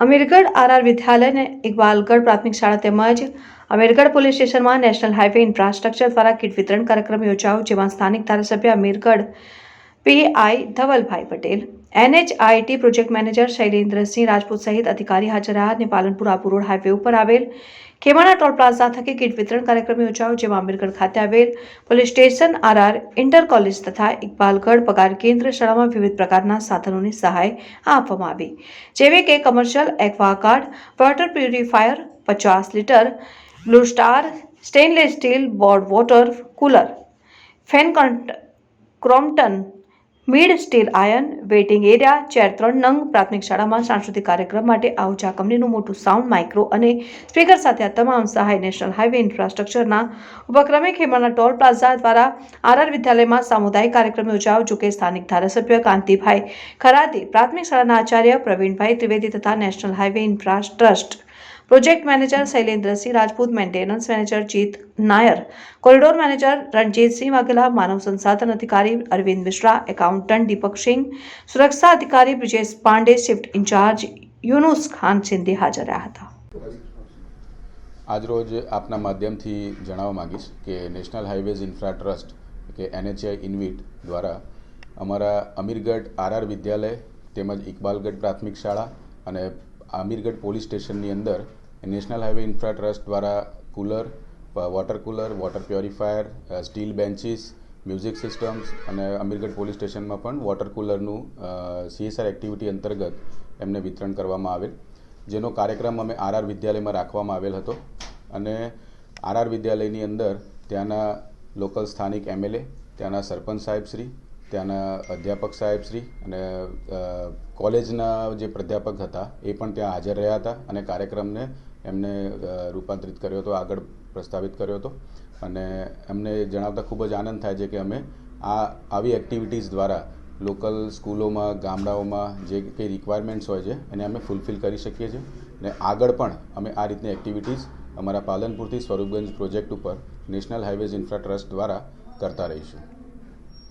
Amirgadh RR વિદ્યાલય અને ઇકબાલગઢ પ્રાથમિક શાળા તેમજ અમીરગઢ પોલીસ સ્ટેશનમાં નેશનલ હાઈવે ઇન્ફ્રાસ્ટ્રક્ચર દ્વારા કીટ વિતરણ કાર્યક્રમ યોજાયો, જેમાં સ્થાનિક ધારાસભ્ય Amirgadh PI Dhavalbhai Patel, NHIT project manager Shailendrasinh Rajput સહિત અધિકારી હાજર રહ્યા અને પાલનપુર આબુ રોડ હાઈવે ઉપર આવેલ ખેમાણા ટોલ પ્લાઝા થકી કીટ વિતરણ કાર્યક્રમ યોજાયો, જેમાં આંબેડકર ખાતે આવેલ police station, RR inter college તથા ઇકબાલગઢ પગાર કેન્દ્ર શાળામાં વિવિધ પ્રકારના સાધનોની સહાય આપવામાં આવી. જેવી કે કમર્શિયલ એક્વાગાર્ડ વોટર પ્યુરિફાયર પચાસ litre, Blue Star, stainless steel, board water cooler, fan Crompton mid steel iron waiting area chair ત્રણ નંગ, પ્રાથમિક શાળામાં સાંસ્કૃતિક કાર્યક્રમ માટે આઉજા કંપનીનું મોટું સાઉન્ડ માઇક્રો અને સ્પીકર સાથે આ તમામ સહાય નેશનલ હાઇવે ઇન્ફ્રાસ્ટ્રક્ચરના ઉપક્રમે ખેમાના ટોલ પ્લાઝા દ્વારા આરઆર વિદ્યાલયમાં સામુદાયિક કાર્યક્રમ યોજાયો, જો કે સ્થાનિક ધારાસભ્ય કાંતિભાઈ ખરાતી પ્રાથમિક શાળાના આચાર્ય પ્રવીણભાઈ ત્રિવેદી તથા national highway infra project manager Shailendrasinh Rajput, maintenance manager Jeet Nair, corridor manager Ranjitsinh Vaghela, માનવ સંસાધન અધિકારી અરવિંદ મિશ્રા, એકાઉન્ટન્ટ દીપક સિંહ, સુરક્ષા અધિકારી Brijesh Pandey, shift in charge Yunus Khan Sindhe હાજર રહ્યા હતા. આજરોજ આપના માધ્યમથી જણાવવા માગીશ કે નેશનલ હાઈવેઝ ઇન્ફ્રા ટ્રસ્ટ, કે એનએચઆઈ ઇન્વિટ દ્વારા અમારા અમીરગઢ આરઆર વિદ્યાલય તેમજ ઇકબાલગઢ પ્રાથમિક શાળા અને અમીરગઢ પોલીસ સ્ટેશનની અંદર નેશનલ હાઈવે ઇન્ફ્રા ટ્રસ્ટ દ્વારા cooler water cooler, water purifier steel benches, music systems અને અમીરગઢ પોલીસ સ્ટેશનમાં પણ વોટર કુલરનું સીએસઆર એક્ટિવિટી અંતર્ગત એમને વિતરણ કરવામાં આવેલ. જેનો કાર્યક્રમ અમે આરઆર વિદ્યાલયમાં રાખવામાં આવેલ હતો અને આરઆર વિદ્યાલયની અંદર ત્યાંના લોકલ સ્થાનિક એમએલએ, ત્યાંના સરપંચ સાહેબશ્રી ત્યાંના અધ્યાપક સાહેબશ્રી અને કોલેજના જે પ્રાધ્યાપક હતા, એ પણ ત્યાં હાજર રહ્યા હતા અને કાર્યક્રમને એમને રૂપાંતરિત કર્યો હતો, આગળ પ્રસ્તાવિત કર્યો હતો. અને એમને જણાવતા ખૂબ જ આનંદ થાય છે કે અમે આ, આવી એક્ટિવિટીઝ દ્વારા લોકલ સ્કૂલોમાં, ગામડાઓમાં જે કંઈ રિક્વાયરમેન્ટ્સ હોય છે, એને અમે ફૂલફિલ કરી શકીએ છીએ. અને આગળ પણ અમે આ રીતની એક્ટિવિટીઝ અમારા પાલનપુરથી સ્વરૂપગંજ પ્રોજેક્ટ ઉપર નેશનલ હાઇવેઝ ઇન્ફ્રા ટ્રસ્ટ દ્વારા કરતા રહીશું.